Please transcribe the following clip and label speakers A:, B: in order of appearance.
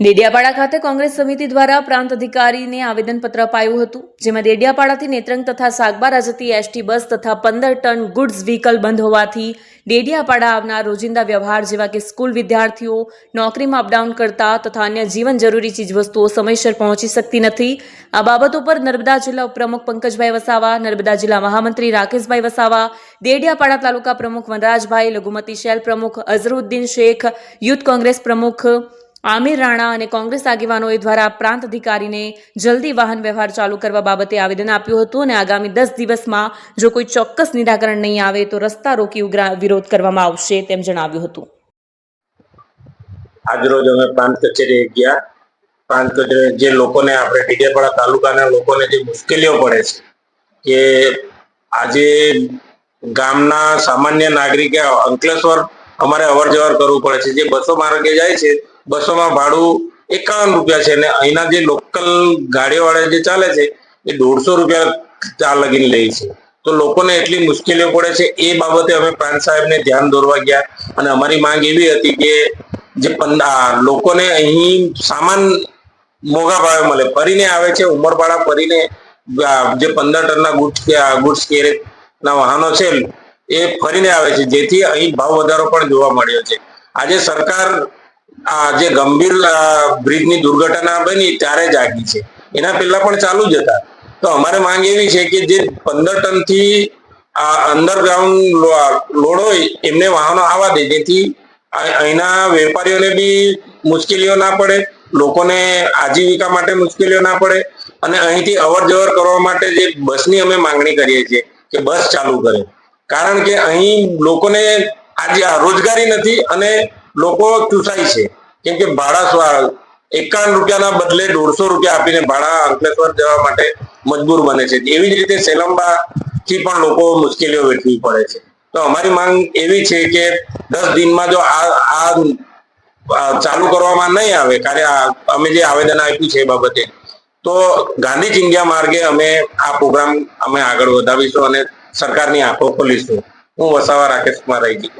A: ડેડિયાપાડા ખાતે કોંગ્રેસ સમિતિ દ્વારા પ્રાંત અધિકારીને આવેદનપત્ર અપાયું હતું, જેમાં ડેડિયાપાડાથી નેત્રંગ તથા સાગબારા જતી એસટી બસ તથા પંદર ટન ગુડ્સ વ્હીકલ બંધ હોવાથી ડેડિયાપાડા આવનાર રોજિંદા વ્યવહાર જેવા કે સ્કૂલ વિદ્યાર્થીઓ નોકરીમાં અપડાઉન કરતા તથા અન્ય જીવન જરૂરી ચીજવસ્તુઓ સમયસર પહોંચી શકતી નથી. આ બાબતો ઉપર નર્મદા જિલ્લા ઉપપ્રમુખ પંકજભાઈ વસાવા, નર્મદા જિલ્લા મહામંત્રી રાકેશભાઈ વસાવા, ડેડિયાપાડા તાલુકા પ્રમુખ વનરાજભાઈ, લઘુમતી શેલ પ્રમુખ અઝરુદ્દીન શેખ, યુથ કોંગ્રેસ પ્રમુખ આમિર રાણા અને કોંગ્રેસ આગેવાનોએ દ્વારા પ્રાંત અધિકારીને જલ્દી વાહન વ્યવહાર ચાલુ કરવા બાબતે આવેદન આપ્યું હતું અને આગામી દસ દિવસમાં જો કોઈ ચોક્કસ નિરાકરણ નહીં આવે તો રસ્તા રોકી વિરોધ કરવામાં આવશે તેમ જણાવ્યું હતું.
B: આજરોજ અમે પ્રાંત કચેરીએ ગયા. પ્રાંત કચેરી જે લોકોને આપણે ડીડેપાડા તાલુકાના લોકોને જે મુશ્કેલીઓ પડે છે કે આજે ગામના સામાન્ય નાગરિકે અંકલેશ્વર અમારે અવર જવર કરવું પડે છે. જે બસો માર્ગે જાય છે બસોમાં ભાડું એકાવન રૂપિયા છે. અને અહીંના જે લોકલ ગાડીવાળા જે ચાલે છે, એ દોઢસો રૂપિયા ચા લગીને લે છે. તો લોકોને એટલી મુશ્કેલીઓ પડે છે. એ બાબતે અમે પ્રાંત સાહેબને ધ્યાન દોરવા ગયા અને અમારી માંગ એવી હતી કે જે લોકોને અહીં સામાન મોંઘા ભાવે મળે. ફરીને આવે છે, ઉમરપાડા ફરીને જે પંદર ટનના ગુડ્સ ગુડ્સ કેરેટના વાહનો છે, એ ફરીને આવે છે. જેથી અહીં ભાવ વધારો પણ જોવા મળ્યો છે. આજે સરકાર આ જે ગંભીર બ્રિજની દુર્ઘટના બની ત્યારે જાગી છે. એના પહેલા પણ ચાલુ જ હતા. તો અમારે માંગ એવી છે કે જે પંદર ટનથી અંડરગ્રાઉન્ડ લોડ હોય, એમને વાહનો આવવા દે. જેથી અહીંના વેપારીઓને બી મુશ્કેલીઓ ના પડે, લોકોને આજીવિકા માટે મુશ્કેલીઓ ના પડે, અને અહીંથી અવર જવર કરવા માટે જે બસની અમે માંગણી કરીએ છીએ કે બસ ચાલુ કરે. કારણ કે અહીં લોકોને આજે રોજગારી નથી અને લોકો ચૂસાય છે. કેમ કે ભાડા એકાવન રૂપિયાના બદલે દોઢસો રૂપિયા આપીને ભાડા અંકલેશ્વર જવા માટે મજબૂર બને છે. એવી જ રીતે સેલંબા થી પણ લોકો મુશ્કેલીઓ વેઠવી પડે છે. તો અમારી માંગ એવી છે કે દસ દિનમાં જો આ આ ચાલુ કરવામાં નહીં આવે કારણ આ અમે જે આવેદન આપ્યું છે એ બાબતે, તો ગાંધી ચિંગ્યા માર્ગે અમે આ પ્રોગ્રામ અમે આગળ વધાવીશું અને સરકારની આંખો ખોલીશું. હું વસાવા રાકેશ કુમાર રહી